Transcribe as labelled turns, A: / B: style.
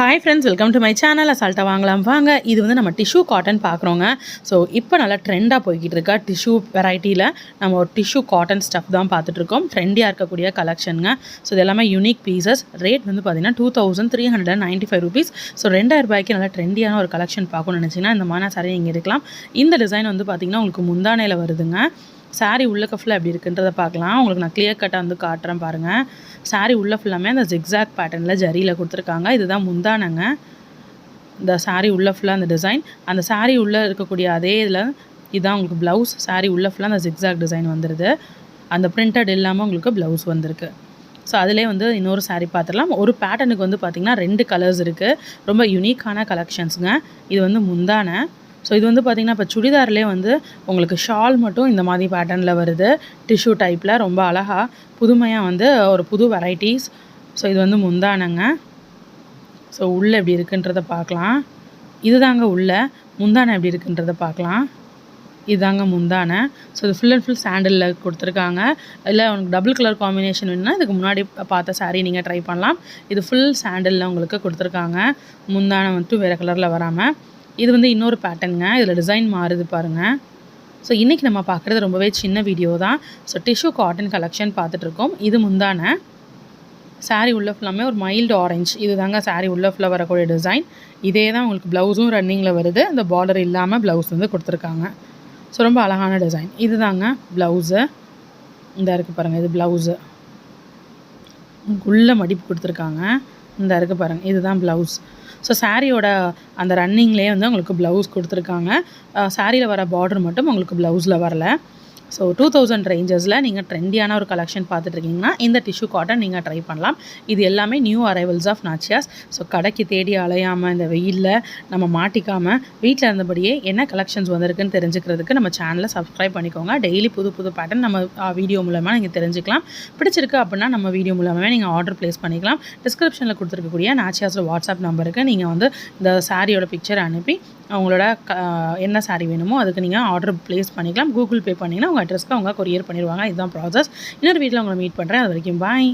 A: Hi friends welcome to my channel அசால்ட்டாக வாங்கலாம். வாங்க இது வந்து நம்ம டிஷ்யூ காட்டன் பார்க்குறோங்க. ஸோ இப்போ நல்லா ட்ரெண்டாக போய்கிட்டு இருக்கா டிஷ்யூ வெரைட்டியில் நம்ம ஒரு டிஷ்யூ காட்டன் ஸ்டஃப் தான் பார்த்துட்ருக்கோம் ட்ரெண்டியாக இருக்கக்கூடிய கலெக்ஷனுங்க ஸோ இது எல்லாமே யூனிக் பீசஸ் ரேட் வந்து பார்த்தீங்கன்னா two thousand three hundred and ninety five rupees so ரெண்டாயிரம் ரூபாய்க்கு நல்லா ட்ரெண்டியான ஒரு கலெக்ஷன் பார்க்கணும்னு நினச்சிங்கன்னா இந்த மாதிரி சாரி நீங்கள் இருக்கலாம். இந்த டிசைன் வந்து பார்த்திங்கன்னா உங்களுக்கு முந்தானையில் வருதுங்க. சாரீ உள்ளக்க ஃபுல்லாக எப்படி இருக்குன்றதை பார்க்கலாம். உங்களுக்கு நான் கிளியர் கட்டாக வந்து காட்டுறேன் பாருங்கள் சாரீ உள்ள ஃபுல்லாமே அந்த ஜிக்ஸாக் பேட்டர்னில் ஜரியில் கொடுத்துருக்காங்க. இதுதான் முந்தானங்க. இந்த சாரீ உள்ள ஃபுல்லாக அந்த டிசைன் அந்த சாரீ உள்ளே இருக்கக்கூடிய அதே இதில் இதுதான் உங்களுக்கு ப்ளவுஸ் சாரீ உள்ள ஃபுல்லாக அந்த ஜிக்ஸாக் டிசைன் வந்துடுது அந்த பிரிண்டட் இல்லாமல் உங்களுக்கு ப்ளவுஸ் வந்திருக்கு. ஸோ அதிலே வந்து இன்னொரு சாரீ பார்த்துடலாம். ஒரு பேட்டர்னுக்கு வந்து பார்த்திங்கன்னா ரெண்டு கலர்ஸ் இருக்குது ரொம்ப யூனிக்கான கலெக்ஷன்ஸுங்க இது வந்து முந்தான. ஸோ இது வந்து பார்த்திங்கன்னா இப்போ சுடிதார்லேயே வந்து உங்களுக்கு ஷால் மட்டும் இந்த மாதிரி பேட்டர்னில் வருது. டிஷ்யூ டைப்பில் ரொம்ப அழகாக புதுமையாக வந்து ஒரு புது வெரைட்டிஸ் ஸோ இது வந்து முந்தானங்க. ஸோ உள்ளே எப்படி இருக்குன்றதை பார்க்கலாம். இதுதாங்க உள்ள. முந்தானை எப்படி இருக்குன்றதை பார்க்கலாம். இதுதாங்க முந்தானை. ஸோ இது ஃபுல் அண்ட் ஃபுல் சாண்டலில் கொடுத்துருக்காங்க. இல்லை உனக்கு டபுள் கலர் காம்பினேஷன் வேணுன்னா இதுக்கு முன்னாடி பார்த்த சாரீ நீங்கள் ட்ரை பண்ணலாம். இது ஃபுல் சாண்டலில் உங்களுக்கு கொடுத்துருக்காங்க. முந்தானை வந்துட்டு வேறு கலரில் வராமல் இது வந்து இன்னொரு பேட்டர்னுங்க இதில் டிசைன் மாறுது பாருங்கள் ஸோ இன்றைக்கி நம்ம பார்க்குறது ரொம்பவே சின்ன வீடியோ தான். ஸோ டிஷ்யூ காட்டன் கலெக்ஷன் பார்த்துட்ருக்கோம் இது முந்தான. சாரீ உள்ள ஃபுல்லாமே ஒரு மைல்டு ஆரஞ்ச் இது தாங்க சாரீ உள்ள ஃபுல்லாக வரக்கூடிய டிசைன் இதே தான் உங்களுக்கு ப்ளவுஸும் ரன்னிங்கில் வருது. அந்த பார்டர் இல்லாமல் ப்ளவுஸ் வந்து கொடுத்துருக்காங்க. ஸோ ரொம்ப அழகான டிசைன் இது தாங்க ப்ளவுஸு இந்த இருக்குது பாருங்கள் இது ப்ளவுஸு உள்ள மடிப்பு கொடுத்துருக்காங்க. இந்த இருக்குது பாருங்கள் இதுதான் ப்ளவுஸ் ஸோ சாரியோட அந்த ரன்னிங்லேயே வந்து உங்களுக்கு ப்ளவுஸ் கொடுத்துருக்காங்க. Uh, சாரியில் வர பார்டர் மட்டும் உங்களுக்கு ப்ளவுஸில் வரல. ஸோ டூ தௌசண்ட் ரேஞ்சஸில் நீங்கள் ட்ரெண்டியான ஒரு கலெக்ஷன் பார்த்துட்ருக்கீங்கன்னா இந்த டிஷ்யூ காட்டன் நீங்கள் ட்ரை பண்ணலாம். இது எல்லாமே new arrivals of Nachiyas so கடைக்கு தேடி அலையாமல் இந்த வெயிலில் நம்ம மாட்டிக்காமல் வீட்டில் இருந்தபடியே என்ன கலெக்ஷன்ஸ் வந்திருக்குன்னு தெரிஞ்சுக்கிறதுக்கு நம்ம சேனலை சப்ஸ்கிரைப் பண்ணிக்கோங்க. டெய்லி புது புது பேட்டர்ன் நம்ம வீடியோ மூலமாக நீங்கள் தெரிஞ்சுக்கலாம். பிடிச்சிருக்கு அப்படின்னா நம்ம வீடியோ மூலமாகவே நீங்கள் ஆர்டர் ப்ளேஸ் பண்ணிக்கலாம். டிஸ்கிரிப்ஷனில் கொடுத்துருக்கக்கூடிய நாச்சியாஸோட வாட்ஸ்அப் நம்பருக்கு நீங்கள் வந்து இந்த சாரியோட பிக்சர் அனுப்பி அவங்களோட க என்ன சாரீ வேணுமோ அதுக்கு நீங்கள் ஆர்டர் ப்ளேஸ் பண்ணிக்கலாம். கூகுள் பே பண்ணிங்கன்னா உங்கள் அட்ரஸ்க்கு அவங்க கொரியர் பண்ணிடுவாங்க. இதுதான் ப்ராசஸ் இன்னொரு வீட்டில் உங்களை மீட் பண்ணுறேன் அது வரைக்கும் பாய்